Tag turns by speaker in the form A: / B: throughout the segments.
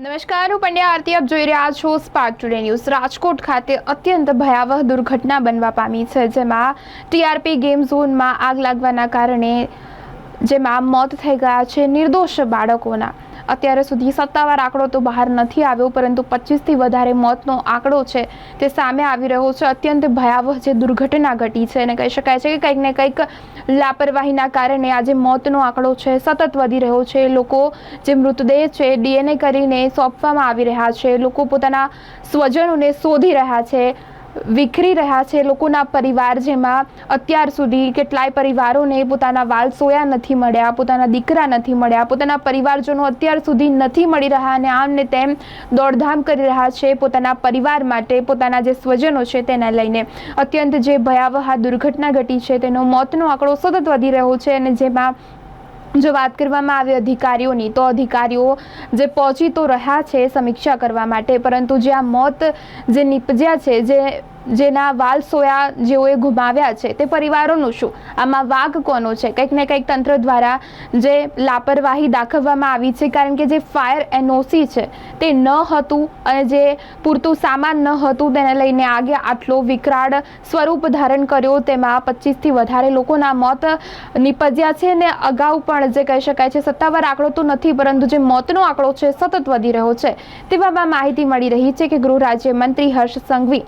A: નમસ્કાર, હું પંડ્યા આરતી. આપ જોઈ રહ્યા છો સ્પાર્ક ટુડે ન્યૂઝ રાજકોટ ખાતે અત્યંત ભયાવહ દુર્ઘટના બનવા પામી છે, જેમાં ટીઆરપી ગેમ ઝોનમાં આગ લાગવાના કારણે જેમાં મોત થઈ ગયા છે નિર્દોષ બાળકોના. અત્યારે સુધી સત્તાવાર આંકડો તો બહાર નથી આવ્યો, પરંતુ પચીસથી વધારે મોતનો આંકડો છે તે સામે આવી રહ્યો છે. અત્યંત ભયાવહ જે દુર્ઘટના ઘટી છે અને કહી શકાય છે કે કંઈક ને કંઈક લાપરવાહીના કારણે આજે મોતનો આંકડો છે, સતત વધી રહ્યો છે. લોકો જે મૃતદેહ છે, ડીએનએ કરીને સોંપવામાં આવી રહ્યા છે. લોકો પોતાના સ્વજનોને શોધી રહ્યા છે. વિખરી રહ્યા છે. લોકોના પરિવાર જેમાં અત્યાર સુધી કેટલાય પરિવારોને પોતાના વાલ સોયા નથી મળ્યા, પોતાના દીકરા નથી મળ્યા, પોતાના પરિવારજનો અત્યાર સુધી નથી મળી રહ્યા અને આમ ને તેમ દોડધામ કરી રહ્યા છે. પોતાના પરિવાર માટે પોતાના જે સ્વજનો છે તેને લઈને અત્યંત જે ભયાવહ દુર્ઘટના ઘટી છે, તેનો મોતનો આંકડો સતત વધી રહ્યો છે અને જેમાં જો વાત કરવામાં આવે અધિકારીઓની, તો અધિકારીઓ જે પહોંચી તો રહ્યા છે સમીક્ષા કરવા માટે, પરંતુ જે આ મોત જે નીપજ્યા છે, જે જેના વાલ સોયા જેઓએ ગુમાવ્યા છે તે પરિવારોનું શું? આમાં વાઘ કોનો છે? કંઈક ને કંઈક તંત્ર દ્વારા જે લાપરવાહી દાખવવામાં આવી છે, કારણ કે જે ફાયર એનઓસી છે તે ન હતું અને જે પૂરતું સામાન ન હતું તેને લઈને આગે આટલો વિકરાળ સ્વરૂપ ધારણ કર્યો. તેમાં પચીસથી વધારે લોકોના મોત નિપજ્યા છે ને અગાઉ પણ જે કહી શકાય છે સત્તાવાર આંકડો તો નથી, પરંતુ જે મોતનો આંકડો છે સતત વધી રહ્યો છે. તેવામાં માહિતી મળી રહી છે કે ગૃહ રાજ્યમંત્રી હર્ષ સંઘવી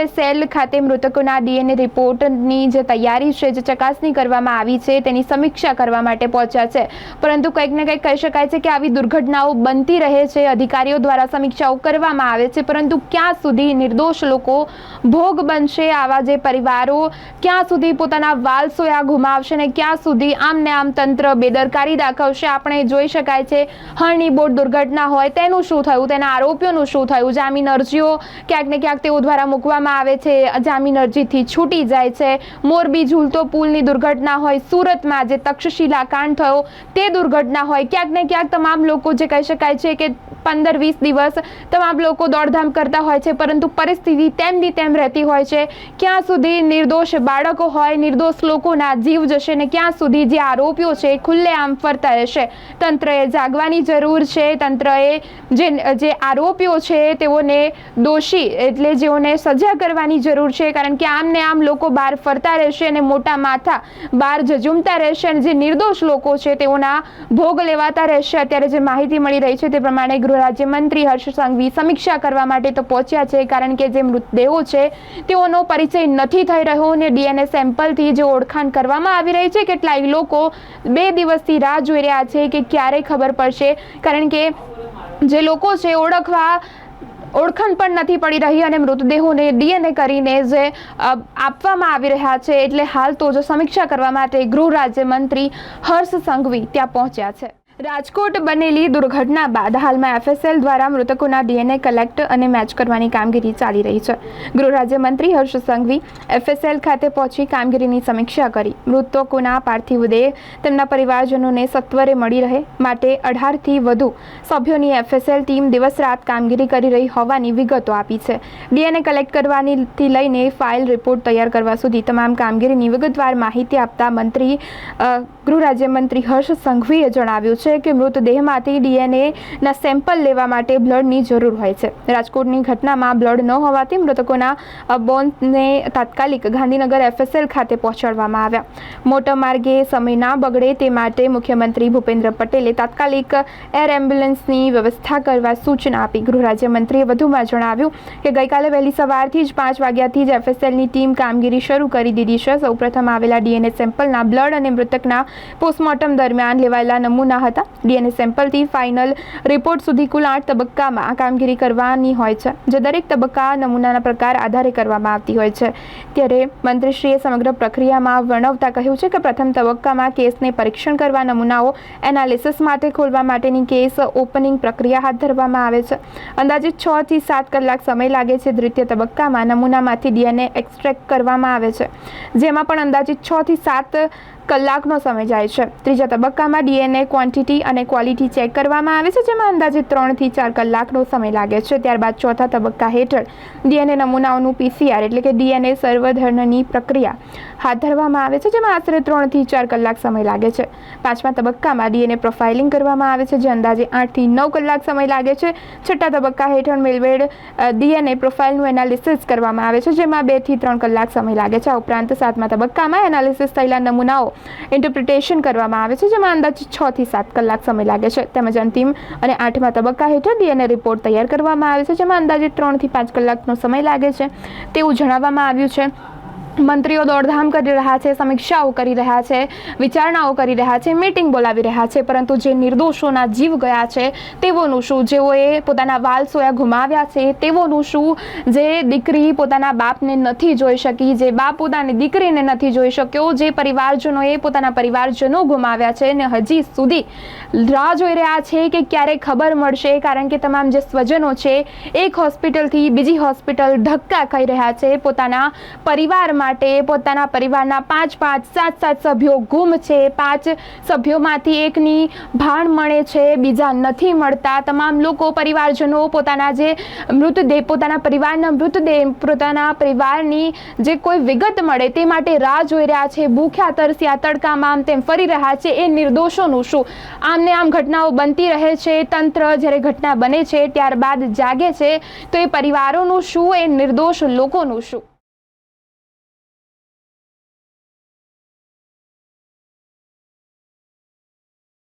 A: એફએસએલ ખાતે મૃતકોના ડીએનએ રિપોર્ટની જે તૈયારી છે, જે ચકાસણી કરવામાં આવી છે, તેની સમીક્ષા કરવા માટે પહોંચ્યા છે. પરંતુ કંઈક ને કંઈક કહી શકાય છે કે આવી દુર્ઘટનાઓ બનતી રહે છે, અધિકારીઓ દ્વારા સમીક્ષાઓ કરવામાં આવે છે, પરંતુ ક્યાં સુધી નિર્દોષ લોકો ભોગ બનશે, આવા જે પરિવારો ક્યાં સુધી પોતાના વાલ સોયા ગુમાવશે ને ક્યાં સુધી આમ ને આમ તંત્ર બેદરકારી દાખવશે, આપણે જોઈ શકાય છે. હળની બોટ દુર્ઘટના હોય તેનું શું થયું, તેના આરોપીઓનું શું થયું, જામીન અરજીઓ ક્યાંક ને ક્યાંક તેઓ દ્વારા મૂકવામાં આવે છે. જામીન અરજીથી છૂટી જાય છે. મોરબી ઝૂલતો પુલની દુર્ઘટના હોય, સુરતમાં જે તક્ષશિલા કાંડ થયો, તે દુર્ઘટના હોય. ક્યાંક ને ક્યાંક તમામ લોકો જે કહી શકાય છે કે પંદર વીસ દિવસ તમામ લોકો દોડધામ કરતા હોય છે, પરંતુ પરિસ્થિતિ તેમની તેમ રહેતી હોય છે. ક્યાં સુધી નિર્દોષ બાળકો હોય, નિર્દોષ લોકોના જીવ જશે ને ક્યાં સુધી જે આરોપીઓ છે એ ખુલ્લેઆમ ફરતા રહેશે? તંત્રએ જાગવાની જરૂર છે. તંત્રએ જે જે આરોપીઓ છે તેઓને દોષી એટલે જેઓને સજા કરવાની જરૂર છે, કારણ કે આમ ને આમ લોકો બહાર ફરતા રહેશે અને મોટા માથા બહાર જજુમતા રહેશે અને જે નિર્દોષ લોકો છે તેઓના ભોગ લેવાતા રહેશે. અત્યારે જે માહિતી મળી રહી છે તે પ્રમાણે ગૃહ રાજ્યમંત્રી હર્ષ સંઘવી સમીક્ષા કરવા માટે તો પહોંચ્યા છે, કારણ કે જે મૃતદેહો છે, તેઓનો પરિચય નથી થઈ રહ્યો અને ડીએનએ સેમ્પલથી જે ઓળખાણ કરવામાં આવી રહી છે, કેટલાય લોકો બે દિવસથી રાહ જોઈ રહ્યા છે કે ક્યારે ખબર પડશે, કારણ કે જે લોકો છે, ઓળખવા ઓળખાણ પણ નથી પડી રહી અને મૃતદેહોને ડીએનએ કરીને જે આપવામાં આવી રહ્યા છે, એટલે હાલ તો જો સમીક્ષા કરવા માટે ગૃહ રાજ્યમંત્રી હર્ષ સંઘવી ત્યાં પહોંચ્યા છે. રાજકોટ બનેલી દુર્ઘટના બાદ હાલમાં એફએસએલ દ્વારા મૃતકોના ડીએનએ કલેક્ટ અને મેચ કરવાની કામગીરી ચાલી રહી છે. ગૃહ રાજ્યમંત્રી હર્ષ સંઘવી એફએસએલ ખાતે પહોંચી કામગીરીની સમીક્ષા કરી. મૃતકોના પાર્થિવ દેહ તેમના પરિવારજનોને સત્વરે મળી રહે માટે અઢારથી વધુ સભ્યોની એફએસએલ ટીમ દિવસ રાત કામગીરી કરી રહી હોવાની વિગતો આપી છે. ડીએનએ કલેક્ટ કરવાનીથી લઈને ફાઇલ રિપોર્ટ તૈયાર કરવા સુધી તમામ કામગીરીની વિગતવાર માહિતી આપતા મંત્રી ગૃહ રાજ્યમંત્રી હર્ષ સંઘવીએ જણાવ્યું છે કે મૃતદેહમાંથી ડીએનએ ના સેમ્પલ લેવા માટે બ્લડની જરૂર હોય છે. રાજકોટની ઘટનામાં બ્લડ ન હોવાથી મૃતકોના બોન્સને તાત્કાલિક ગાંધીનગર એફએસએલ ખાતે પહોંચાડવામાં આવ્યા. મોટા માર્ગે સમય ના બગડે તે માટે મુખ્યમંત્રી ભૂપેન્દ્ર પટેલે તાત્કાલિક એર એમ્બ્યુલન્સની વ્યવસ્થા કરવા સૂચના આપી. ગૃહ રાજ્યમંત્રીએ વધુમાં જણાવ્યું કે ગઈકાલે વહેલી સવારથી જ પાંચ વાગ્યાથી જ એફએસએલની ટીમ કામગીરી શરૂ કરી દીધી છે. સૌપ્રથમ આવેલા ડીએનએ સેમ્પલના બ્લડ અને મૃતકના પોસ્ટમોર્ટમ દરમિયાન લેવાયેલા નમૂના હતા. ડીએનએ સેમ્પલથી ફાઇનલ રિપોર્ટ સુધી કુલ આઠ તબક્કામાં આ કામગીરી કરવાની હોય છે, જે દરેક તબક્કા નમૂનાના પ્રકાર આધારે કરવામાં આવતી હોય છે. ત્યારે મંત્રીશ્રીએ સમગ્ર પ્રક્રિયામાં વર્ણવતા કહ્યું છે કે પ્રથમ તબક્કામાં કેસને પરીક્ષણ કરવા નમૂનાઓ એનાલિસિસ માટે ખોલવા માટેની કેસ ઓપનિંગ પ્રક્રિયા હાથ ધરવામાં આવે છે. અંદાજિત છ થી સાત કલાક સમય લાગે છે દ્વિતીય તબક્કામાં નમૂનામાંથી ડીએનએ એક્સટ્રેક્ટ કરવામાં આવે છે. જેમાં પણ અંદાજિત છ થી સાત કલાકનો સમય જાય છે. ત્રીજા તબક્કામાં ડીએનએ ક્વોન્ટિટી અને ક્વોલિટી ચેક કરવામાં આવે છે, જેમાં અંદાજે ત્રણથી ચાર કલાકનો સમય લાગે છે. ત્યારબાદ ચોથા તબક્કા હેઠળ ડીએનએ નમૂનાઓનું પીસીઆર એટલે કે ડીએનએ સર્વધર્ણની પ્રક્રિયા હાથ ધરવામાં આવે છે, જેમાં આશરે ત્રણથી ચાર કલાક સમય લાગે છે. પાંચમા તબક્કામાં ડીએનએ પ્રોફાઇલિંગ કરવામાં આવે છે, જે અંદાજે આઠથી નવ કલાક સમય લાગે છે. છઠ્ઠા તબક્કા હેઠળ મેલવેડ ડીએનએ પ્રોફાઇલનું એનાલિસિસ કરવામાં આવે છે, જેમાં બેથી ત્રણ કલાક સમય લાગે છે. આ ઉપરાંત સાતમા તબક્કામાં એનાલિસિસ થયેલા નમૂનાઓ ઇન્ટરપ્રિટેશન કરવામાં આવે છે, જેમાં અંદાજે છ થી સાત કલાક સમય લાગે છે. તેમજ અંતિમ અને આઠમા તબક્કા હેઠળ ડીએનએ રિપોર્ટ તૈયાર કરવામાં આવે છે, જેમાં અંદાજે ત્રણથી પાંચ કલાકનો સમય લાગે છે. તેવું જણાવવામાં આવ્યું છે. મંત્રીઓ દોડધામ કરી રહ્યા છે, સમીક્ષાઓ કરી રહ્યા છે, વિચારણાઓ કરી રહ્યા છે મિટિંગ બોલાવી રહ્યા છે, પરંતુ જે નિર્દોષોના જીવ ગયા છે, તેઓનું શું? જેઓએ પોતાના વાલ સોયા ગુમાવ્યા છે, તેઓનું શું? જે દીકરી પોતાના બાપને નથી જોઈ શકી, જે બાપ પોતાની દીકરીને નથી જોઈ શક્યો, જે પરિવારજનોએ પોતાના પરિવારજનો ગુમાવ્યા છે ને હજી સુધી રાહ જોઈ રહ્યા છે કે ક્યારે ખબર મળશે, કારણ કે તમામ જે સ્વજનો છે, એક હોસ્પિટલથી બીજી હોસ્પિટલ ધક્કા ખાઈ રહ્યા છે, પોતાના પરિવાર માટે પોતાના પરિવારના પાંચ પાંચ, સાત સાત સભ્યો ગુમ છે. પાંચ સભ્યોમાંથી એકની ભાણ મળે છે, બીજા નથી મળતા. તમામ લોકો, પરિવારજનો પોતાના જે મૃતદેહ, પોતાના પરિવારના મૃતદેહ, પોતાના પરિવારની જે કોઈ વિગત મળે તે માટે રાહ જોઈ રહ્યા છે. ભૂખ્યા, તરસ્યા, તડકામાં આમ તેમ ફરી રહ્યા છે. એ નિર્દોષોનું શું? આમને આમ ઘટનાઓ બનતી રહે છે. તંત્ર જ્યારે ઘટના બને છે, ત્યારબાદ જાગે છે, તો એ પરિવારોનું શું? એ નિર્દોષ લોકોનું શું?